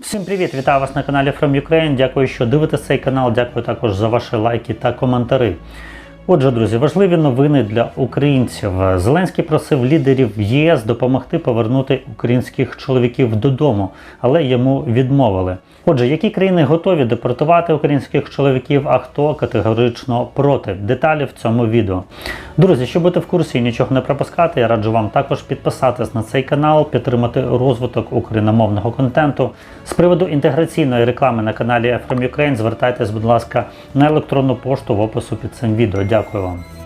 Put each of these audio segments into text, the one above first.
Всім привіт! Вітаю вас на каналі From Ukraine. Дякую, що дивитесь цей канал. Дякую також за ваші лайки та коментарі. Отже, друзі, важливі новини для українців. Зеленський просив лідерів ЄС допомогти повернути українських чоловіків додому, але йому відмовили. Отже, які країни готові депортувати українських чоловіків, а хто категорично проти? Деталі в цьому відео. Друзі, щоб бути в курсі і нічого не пропускати, я раджу вам також підписатись на цей канал, підтримати розвиток україномовного контенту. З приводу інтеграційної реклами на каналі From Ukraine звертайтесь, будь ласка, на електронну пошту в опису під цим відео. Дякую вам.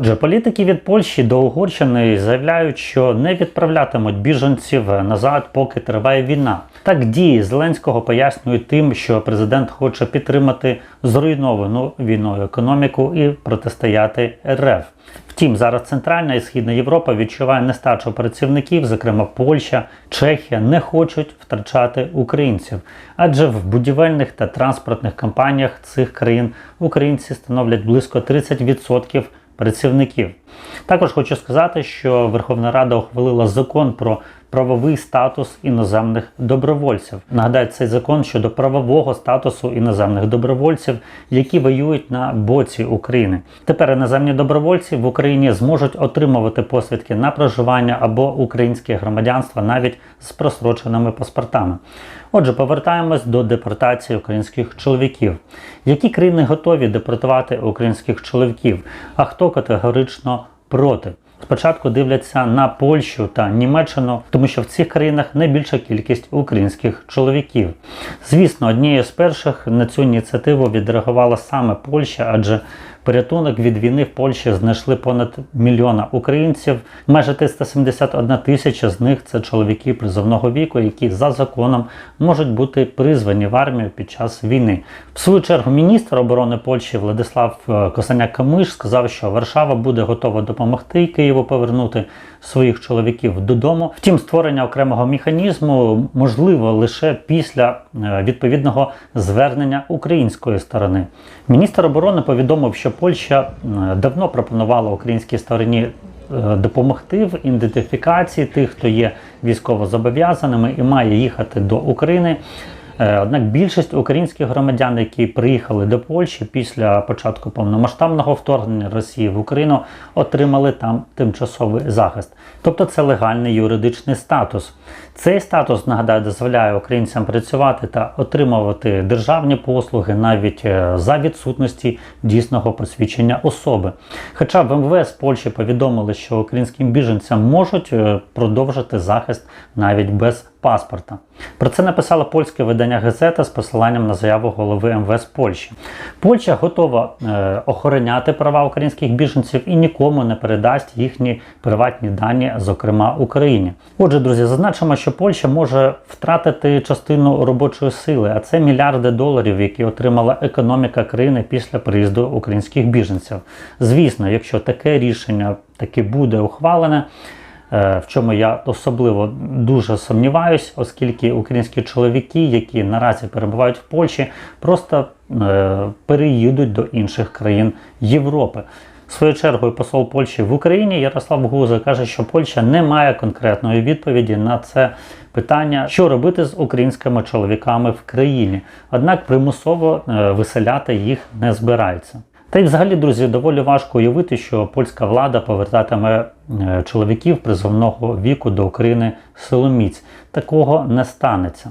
Отже, політики від Польщі до Угорщини заявляють, що не відправлятимуть біженців назад, поки триває війна. Так дії Зеленського пояснюють тим, що президент хоче підтримати зруйновану війною економіку і протистояти РФ. Втім, зараз Центральна і Східна Європа відчуває нестачу працівників, зокрема Польща, Чехія, не хочуть втрачати українців, адже в будівельних та транспортних компаніях цих країн українці становлять близько 30% працівників. Також хочу сказати, що Верховна Рада ухвалила закон про правовий статус іноземних добровольців. Нагадаю, цей закон щодо правового статусу іноземних добровольців, які воюють на боці України. Тепер іноземні добровольці в Україні зможуть отримувати посвідки на проживання або українське громадянство навіть з просроченими паспортами. Отже, повертаємось до депортації українських чоловіків. Які країни готові депортувати українських чоловіків, а хто категорично проти? Спочатку дивляться на Польщу та Німеччину, тому що в цих країнах найбільша кількість українських чоловіків. Звісно, однією з перших на цю ініціативу відреагувала саме Польща, адже порятунок від війни в Польщі знайшли понад мільйона українців. Майже 371 тисяча з них це чоловіки призовного віку, які за законом можуть бути призвані в армію під час війни. В свою чергу міністр оборони Польщі Владислав е, Косаняк Камиш сказав, що Варшава буде готова допомогти Києву повернути своїх чоловіків додому. Втім, створення окремого механізму можливо лише після е, відповідного звернення української сторони. Міністр оборони повідомив, що Польща е, давно пропонувала українській стороні е, допомогти в ідентифікації тих, хто є військовозобов'язаними і має їхати до України. Е, Однак більшість українських громадян, які приїхали до Польщі після початку повномасштабного вторгнення Росії в Україну, отримали там тимчасовий захист. Тобто це легальний юридичний статус. Цей статус, нагадаю, дозволяє українцям працювати та отримувати державні послуги навіть е, за відсутності дійсного посвідчення особи. Хоча в МВС Польщі повідомили, що українським біженцям можуть е, продовжити захист навіть без паспорта. Про це написало польське видання газета з посиланням на заяву голови МВС Польщі. Польща готова е, охороняти права українських біженців і нікому не передасть їхні приватні дані, зокрема Україні. Отже, друзі, зазначимо, що Польща може втратити частину робочої сили, а це мільярди доларів, які отримала економіка країни після приїзду українських біженців. Звісно, якщо таке рішення таки буде ухвалене. Е, в чому я особливо дуже сумніваюсь, оскільки українські чоловіки, які наразі перебувають в Польщі, просто е, переїдуть до інших країн Європи. Свою чергу посол Польщі в Україні Ярослав Гуза каже, що Польща не має конкретної відповіді на це питання, що робити з українськими чоловіками в країні. Однак примусово е, виселяти їх не збирається. Та й взагалі, друзі, доволі важко уявити, що польська влада повертатиме е, чоловіків призовного віку до України силоміць. Такого не станеться.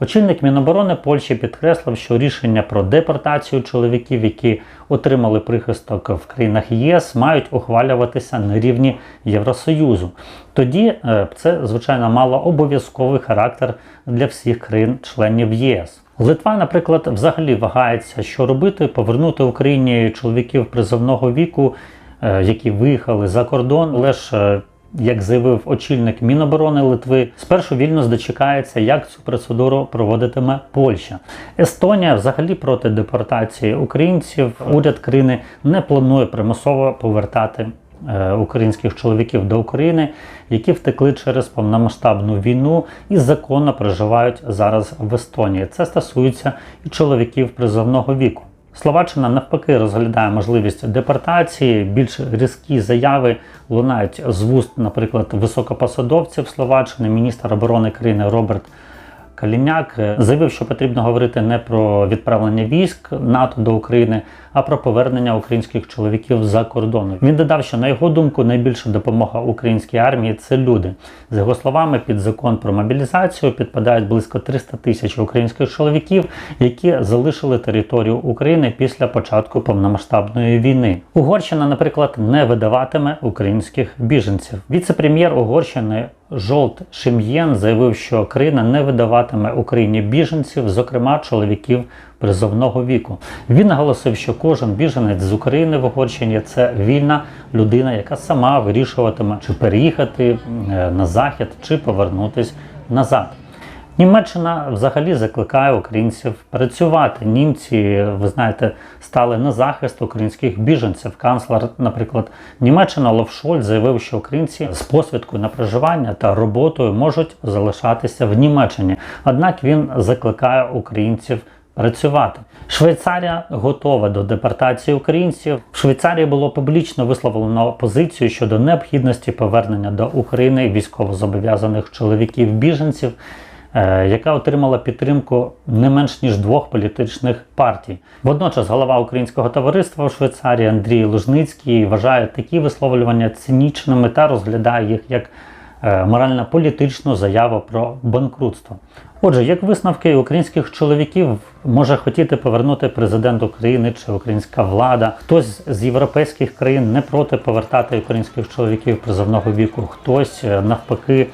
Очільник Міноборони Польщі підкреслив, що рішення про депортацію чоловіків, які отримали прихисток в країнах ЄС, мають ухвалюватися на рівні Євросоюзу. Тоді е, це, звичайно, мало обов'язковий характер для всіх країн-членів ЄС. Литва, наприклад, взагалі вагається, що робити, повернути Україні чоловіків призовного віку, е, які виїхали за кордон, але ж. е, Як заявив очільник Міноборони Литви, спершу вільно дочекається, як цю процедуру проводитиме Польща. Естонія взагалі проти депортації українців. Уряд країни не планує примусово повертати українських чоловіків до України, які втекли через повномасштабну війну і законно проживають зараз в Естонії. Це стосується і чоловіків призовного віку. Словаччина навпаки розглядає можливість депортації. Більш різкі заяви лунають з вуст, наприклад, високопосадовців Словаччини, міністр оборони країни Роберт Каліняк е, заявив, що потрібно говорити не про відправлення військ НАТО до України, а про повернення українських чоловіків за кордону. Він додав, що на його думку найбільша допомога українській армії це люди. За його словами, під закон про мобілізацію підпадають близько 300 тисяч українських чоловіків, які залишили територію України після початку повномасштабної війни. Угорщина, наприклад, не видаватиме українських біженців. Віце-прем'єр Угорщини Жолт Шим'єн заявив, що країна не видаватиме Україні біженців, зокрема чоловіків призовного віку. Він наголосив, що кожен біженець з України в Угорщині це вільна людина, яка сама вирішуватиме, чи переїхати е, на захід, чи повернутись назад. Німеччина взагалі закликає українців працювати. Німці, ви знаєте, стали на захист українських біженців. Канцлер, наприклад, Німеччина Олаф Шольц заявив, що українці з посвідкою на проживання та роботою можуть залишатися в Німеччині. Однак він закликає українців. Працювати Швейцарія готова до депортації українців. В Швейцарії було публічно висловлено позицію щодо необхідності повернення до України військовозобов'язаних чоловіків-біженців. Е, яка отримала підтримку не менш ніж двох політичних партій. Водночас голова українського товариства у Швейцарії Андрій Лужницький вважає такі висловлювання цинічними та розглядає їх як е, морально-політичну заяву про банкрутство. Отже, як висновки українських чоловіків може хотіти повернути президент України чи українська влада, хтось з європейських країн не проти повертати українських чоловіків призовного віку, хтось е, навпаки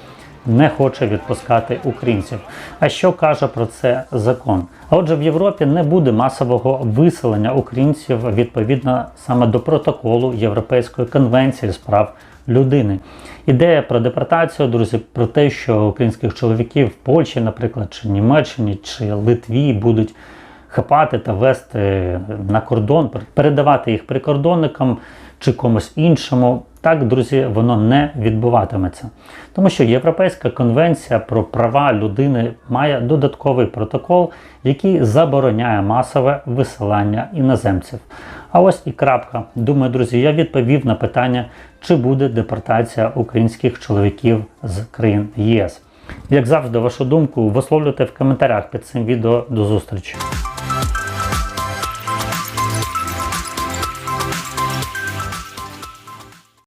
не хоче відпускати українців. А що каже про це закон? А отже, в Європі не буде масового виселення українців відповідно саме до протоколу Європейської конвенції з прав людини. Ідея про депортацію, друзі, про те, що українських чоловіків в Польщі, наприклад, чи Німеччині, чи Литві будуть хапати та вести на кордон, передавати їх прикордонникам чи комусь іншому. Так, друзі, воно не відбуватиметься. Тому що Європейська конвенція про права людини має додатковий протокол, який забороняє масове висилання іноземців. А ось і крапка. Думаю, друзі, я відповів на питання, чи буде депортація українських чоловіків з країн ЄС. Як завжди, вашу думку висловлюйте в коментарях під цим відео. До зустрічі!